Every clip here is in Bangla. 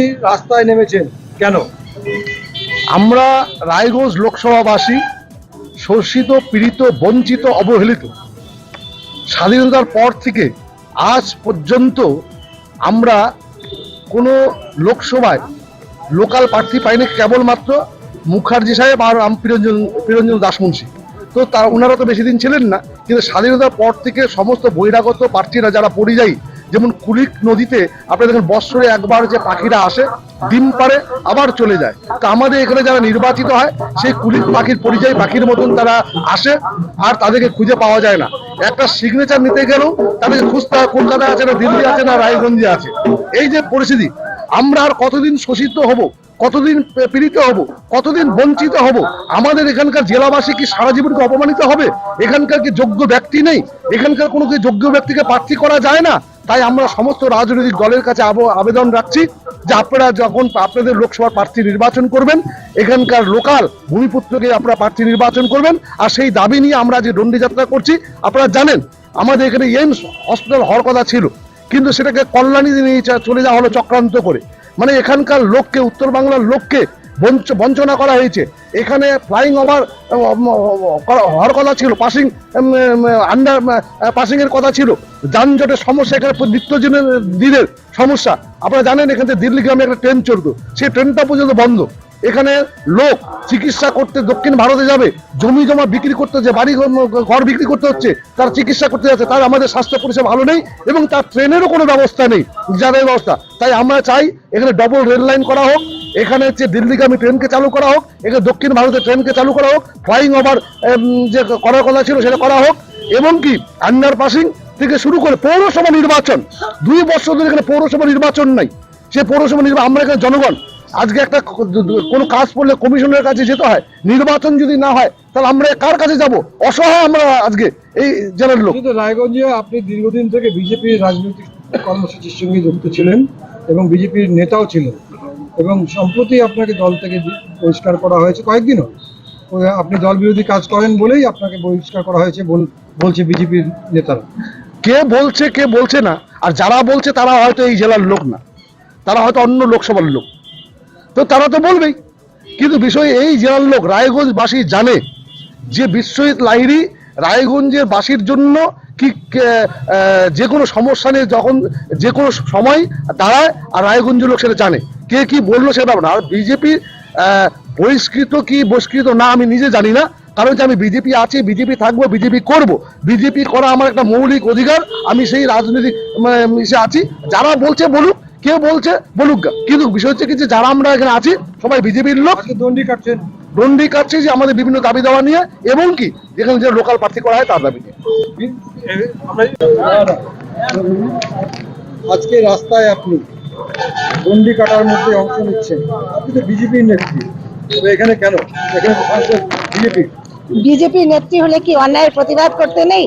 রাস্তায় নেমেছেন। কেন? আমরা রায়গঞ্জ লোকসভাবাসী, শোষিত, পীড়িত, বঞ্চিত, অবহেলিত। স্বাধীনতার পর থেকে আজ পর্যন্ত আমরা কোনো লোকসভায় লোকাল প্রার্থী পাইনি, কেবলমাত্র মুখার্জি সাহেব আর রাম প্রিরঞ্জন প্রিরঞ্জন দাসমুন্সী তো তা ওনারা তো বেশি দিন ছিলেন না, কিন্তু স্বাধীনতার পর থেকে সমস্ত বহিরাগত প্রার্থীরা যারা পরিযায়ী যেমন কুলিক নদীতে আপনারা দেখেন বৎসরে একবার যে পাখিরা আসে ডিম পারে আবার চলে যায়। তা আমাদের এখানে যারা নির্বাচিত হয়, সেই কুলিক পাখির পরিযায়ী পাখির মতন তারা আসে আর তাদেরকে খুঁজে পাওয়া যায় না। একটা সিগনেচার নিতে গেলেও তাদেরকে খুঁজতে হয় কলকাতা আছে না, দিল্লি আছে না, রায়গঞ্জে আছে। এই যে পরিস্থিতি, আমরা আর কতদিন শোষিত হব, কতদিন পীড়িত হব, কতদিন বঞ্চিত হব, আমাদের এখানকার জেলাবাসী কি সারা জীবন কি অপমানিত হবে? এখানকার কি যোগ্য ব্যক্তি নেই? এখানকার কোনো কি যোগ্য ব্যক্তিকে প্রার্থী করা যায় না? তাই আমরা সমস্ত রাজনৈতিক দলের কাছে আবেদন রাখছি যে আপনারা যখন আপনাদের লোকসভার প্রার্থী নির্বাচন করবেন, এখানকার লোকাল ভূমিপুত্রকে আপনারা প্রার্থী নির্বাচন করবেন, আর সেই দাবি নিয়ে আমরা যে দণ্ডি যাত্রা করছি, আপনারা জানেন, আমাদের এখানে এইমস হসপিটাল হওয়ার কথা ছিল, কিন্তু সেটাকে কল্যাণী নিয়ে চলে যাওয়া হলো চক্রান্ত করে। মানে এখানকার লোককে উত্তর বাংলার লোককে বঞ্চনা করা হয়েছে। এখানে ফ্লাইং ওভার হওয়ার কথা ছিল পাসিং আন্ডার পাসিং এর কথা ছিল। যানজটের সমস্যা, এখানে নিত্যদিনের দিনের সমস্যা। আপনারা জানেন, এখান থেকে দিল্লি গ্রামে একটা ট্রেন চলতো। সেই ট্রেনটা পর্যন্ত বন্ধ। এখানে লোক চিকিৎসা করতে দক্ষিণ ভারতে যাবে, জমি জমা বিক্রি করতে হচ্ছে বাড়ি ঘর বিক্রি করতে হচ্ছে, তার চিকিৎসা করতে যাচ্ছে, তার আমাদের স্বাস্থ্য পরিষেবা ভালো নেই এবং তার ট্রেনেরও কোনো ব্যবস্থা নেই যাদের ব্যবস্থা। তাই আমরা চাই এখানে ডবল রেল লাইন করা হোক, এখানে হচ্ছে দিল্লিগামী ট্রেনকে চালু করা হোক, এখানে দক্ষিণ ভারতের ট্রেনকে চালু করা হোক ফ্লাইং ওভার যে করার কথা ছিল সেটা করা হোক, এবং কি আন্ডার পাসিং থেকে শুরু করে পৌরসভা নির্বাচন। দুই বছর ধরে এখানে পৌরসভা নির্বাচন নাই। সে পৌরসভা নির্বাচন আমরা এখানে জনগণ, আজকে একটা কোনো কাজ পড়লে কমিশনের কাছে যেতে হয়, নির্বাচন যদি না হয়, তাহলে আমরা কার কাছে যাব? অসহায় আমরা আজকে এই জেলার লোক। রায়গঞ্জে আপনি দীর্ঘদিন থেকে বিজেপির রাজনৈতিক কর্মসূচির সঙ্গে যুক্ত ছিলেন। এবং বিজেপির নেতাও ছিলেন এবং সম্প্রতি আপনাকে দল থেকে বহিষ্কার করা হয়েছে কয়েকদিনও। আপনি দল বিরোধী কাজ করেন বলেই আপনাকে বহিষ্কার করা হয়েছে বলছে বিজেপির নেতারা। কে বলছে কে বলছে না, আর যারা বলছে তারা হয়তো এই জেলার লোক না। তারা হয়তো অন্য লোকসভার লোক। তো তারা তো বলবেই। কিন্তু বিষয় এই জেলার লোক, রায়গঞ্জবাসী জানে যে বিশ্বজিৎ লাহিড়ী রায়গঞ্জের বাসীর জন্য কি যে কোনো সমস্যা নিয়ে যখন যে কোনো সময় দাঁড়ায় আর রায়গঞ্জের লোক সেটা জানে। কে কি বলল সেটা ব্যাপার আর বিজেপি বহিষ্কৃত কি বহিষ্কৃত না আমি নিজে জানি না। কারণ যে আমি বিজেপি আছি বিজেপি থাকব বিজেপি করব। বিজেপি করা আমার একটা মৌলিক অধিকার। আমি সেই রাজনৈতিক মানে, আছি। যারা বলছে বলুক কে বলছে বলুক কিন্তু বিষয় হচ্ছে কি যে যারা আমরা এখানে আছি সবাই বিজেপির লোক। দণ্ডি কাটছেন। দণ্ডি কাটছে যে আমাদের বিভিন্ন দাবি দেওয়া নিয়ে এবং কি যেখানে যে লোকাল প্রার্থী করা হয় তার দাবি নিয়ে। আজকে রাস্তায় আপনি দণ্ডি কাটার মধ্যে অংশ নিচ্ছেন। আপনি তো বিজেপির নেত্রী। তবে এখানে কেন? এখানে বিজেপি। বিজেপি নেত্রী হলে কি অন্যায়ের প্রতিবাদ করতে নেই?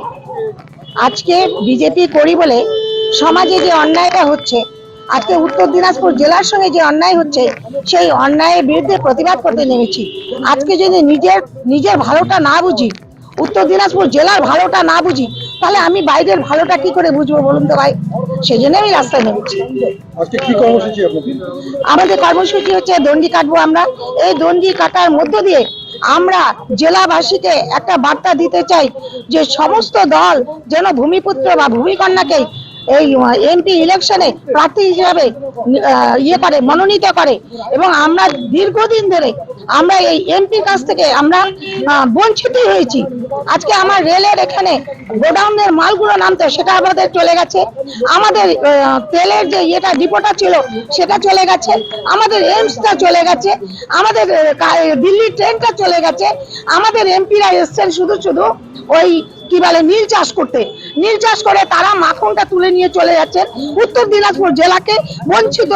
আজকে বিজেপি করি বলে সমাজে যে অন্যায়টা হচ্ছে আজকে উত্তর দিনাজপুর জেলার সঙ্গে যে অন্যায় হচ্ছে সেই অন্যায়ের বিরুদ্ধে প্রতিবাদ করতে নেমেছি। আজকে যদি নিজের নিজের ভালোটা না বুঝি উত্তর দিনাজপুর জেলার ভালোটা না বুঝি তাহলে আমি বাইরের ভালোটা কি করে বুঝব বলুন তো ভাই? সেই জন্য আমি রাস্তায় নেমেছি। আমাদের কর্মসূচি হচ্ছে দণ্ডি কাটবো আমরা। এই দণ্ডি কাটার মধ্য দিয়ে আমরা জেলাবাসীকে একটা বার্তা দিতে চাই যে সমস্ত দল যেন ভূমিপুত্র বা ভূমিকন্যাকে এই এমপি ইলেকশনে প্রার্থী হিসাবে ইয়ে করে, মনোনীত করে। এবং আমরা দীর্ঘদিন ধরে আমরা এই এমপির কাছ থেকে আমরা বঞ্চিত হয়েছি। আজকে আমার রেলের এখানে গোডাউনের মালগুলো নামতো সেটা আমাদের চলে গেছে। আমাদের তেলের যে ইয়েটা, ডিপোটা ছিল, সেটা চলে গেছে। আমাদের এইমসটা চলে গেছে। আমাদের দিল্লির ট্রেনটা চলে গেছে। আমাদের এমপিরা এসছেন শুধু শুধু ওই, কি বলে, নীল চাষ করতে। নীল চাষ করে তারা মাখনটা তুলে নিয়ে চলে যাচ্ছেন। উত্তর দিনাজপুর জেলাকে বঞ্চিত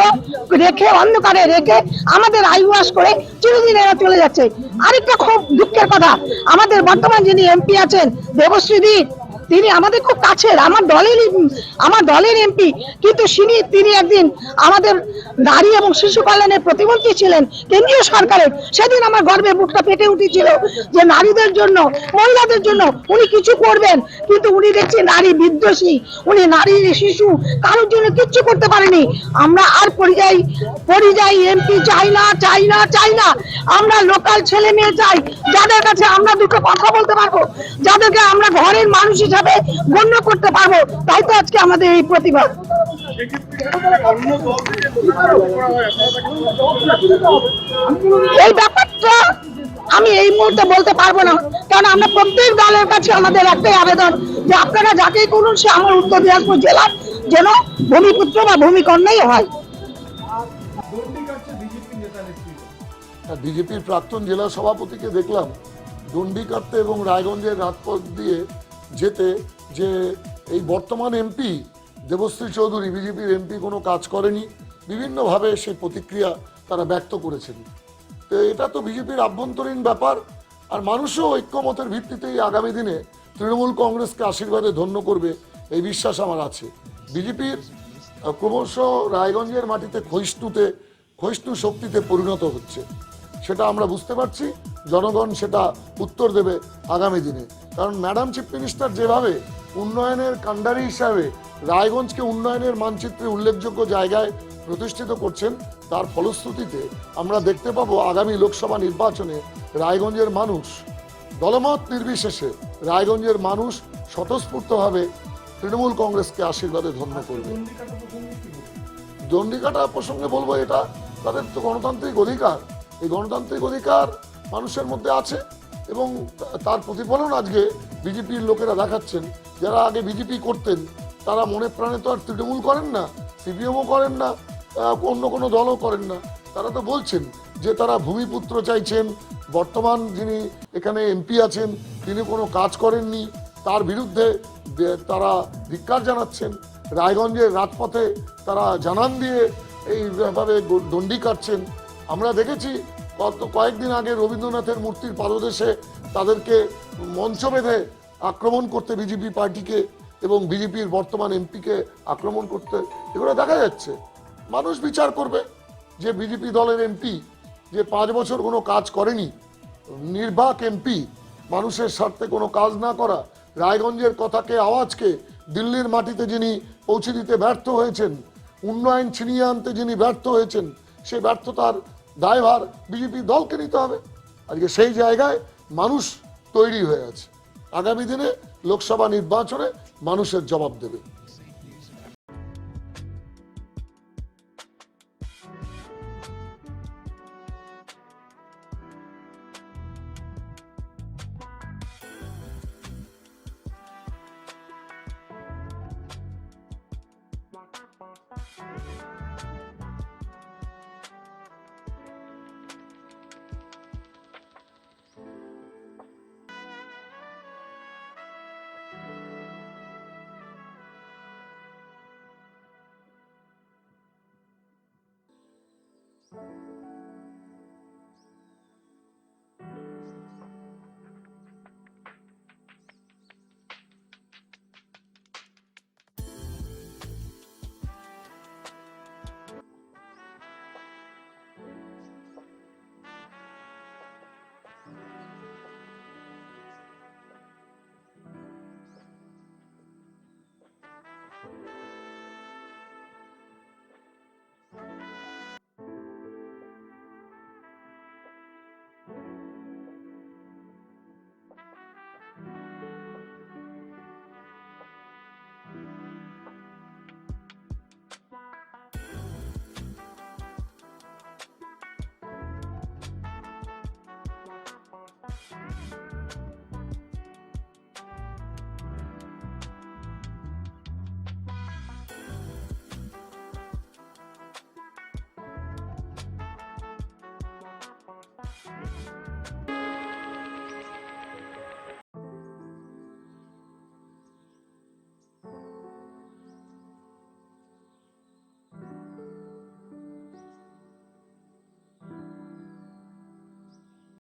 রেখে, অন্ধকারে রেখে আমাদের আইবাস করে চিরদিন এরা চলে যাচ্ছে। আরেকটা খুব দুঃখের কথা, আমাদের বর্তমান যিনি এমপি আছেন, দেবশ্রী দি তিনি আমাদের খুব কাছের, আমার দলের আমার দলের এমপি। কিন্তু তিনি তিনি একদিন আমাদের নারী এবং শিশু কল্যাণের প্রতিমন্ত্রী ছিলেন কেন্দ্রীয় সরকারের। সেদিন আমার গর্বে বুকটা পেটে উঠেছিল যে নারীদের জন্য, মহিলাদের জন্য উনি কিছু করবেন, কিন্তু উনি দেখছি নারী বিদ্বেষী, উনি নারী শিশু, কারোর জন্য কিচ্ছু করতে পারেনি। আমরা আর পরিযায়ী পরিযায়ী এমপি চাই না চাই না চাই না। আমরা লোকাল ছেলে মেয়ে চাই, যাদের কাছে আমরা দুটো কথা বলতে পারব, যাদেরকে আমরা ঘরের মানুষ হিসাবে গণ্য করতে পারব? তাই তো আজকে আমাদের এই প্রতিবাদ এই ব্যাপারটা আমি এই মুহূর্তে বলতে পারব না। কারণ আমরা প্রত্যেক দলের কাছে আমাদের একটাই আবেদন যে আপনারা যাকেই করুন, সে আমার উত্তর দিনাজপুর জেলার যেন ভূমিপুত্র বা ভূমিকন্যাই হয়। বিজেপির প্রাক্তন জেলা সভাপতিকে দেখলাম। দণ্ডি কাটতে এবং রায়গঞ্জের রাজপথ দিয়ে যেতে যে এই বর্তমান এমপি দেবশ্রী চৌধুরী, বিজেপির এমপি কোনো কাজ করেনি, বিভিন্নভাবে সেই প্রতিক্রিয়া তারা ব্যক্ত করেছেন। তো এটা তো বিজেপির আভ্যন্তরীণ ব্যাপার, আর মানুষও ঐক্যমতের ভিত্তিতেই আগামী দিনে তৃণমূল কংগ্রেসকে আশীর্বাদে ধন্য করবে, এই বিশ্বাস আমার আছে। বিজেপির ক্রমশ রায়গঞ্জের মাটিতে ক্ষয়িষ্ণুতে, ক্ষয়িষ্ণু শক্তিতে পরিণত হচ্ছে। সেটা আমরা বুঝতে পারছি, জনগণ সেটা উত্তর দেবে আগামী দিনে। কারণ ম্যাডাম চিফ মিনিস্টার যেভাবে উন্নয়নের কাণ্ডারি হিসাবে রায়গঞ্জকে উন্নয়নের মানচিত্রে উল্লেখযোগ্য জায়গায় প্রতিষ্ঠিত করছেন, তার ফলশ্রুতিতে আমরা দেখতে পাবো আগামী লোকসভা নির্বাচনে রায়গঞ্জের মানুষ দলমত নির্বিশেষে রায়গঞ্জের মানুষ স্বতঃস্ফূর্তভাবে তৃণমূল কংগ্রেসকে আশীর্বাদে ধন্য করবে। দণ্ডিকাটা প্রসঙ্গে বলব এটা, তাদের তো গণতান্ত্রিক অধিকার। এই গণতান্ত্রিক অধিকার মানুষের মধ্যে আছে। এবং তার প্রতিফলন আজকে বিজেপির লোকেরা দেখাচ্ছেন। যারা আগে বিজেপি করতেন, তারা মনে প্রাণে তো আর তৃণমূল করেন না, সিপিএমও করেন না অন্য কোনো দলও করেন না। তারা তো বলছেন যে তারা ভূমিপুত্র চাইছেন, বর্তমান যিনি এখানে এমপি আছেন, তিনি কোনো কাজ করেননি। তার বিরুদ্ধে তারা ধিক্কার জানাচ্ছেন। রায়গঞ্জের রাজপথে তারা জানান দিয়ে এইভাবে দণ্ডি কাটছেন। আমরা দেখেছি গত কয়েকদিন আগে রবীন্দ্রনাথের মূর্তির পাদদেশে তাদেরকে মঞ্চ বেঁধে আক্রমণ করতে বিজেপি পার্টিকে এবং বিজেপির বর্তমান এমপিকে আক্রমণ করতে, এগুলো দেখা যাচ্ছে। মানুষ বিচার করবে যে বিজেপি দলের এমপি যে পাঁচ বছর কোনো কাজ করেনি, নির্বাক এমপি, মানুষের স্বার্থে কোনো কাজ না করা, রায়গঞ্জের কথাকে, আওয়াজকে, দিল্লির মাটিতে যিনি পৌঁছে দিতে ব্যর্থ হয়েছেন, উন্নয়ন ছিনিয়ে আনতে যিনি ব্যর্থ হয়েছেন, সে ব্যর্থতার দায়ভার বিজেপি দলকে নিতে হবে আজকে সেই জায়গায় মানুষ তৈরি হয়ে আছে আগামী দিনে লোকসভা নির্বাচনে মানুষের জবাব দেবে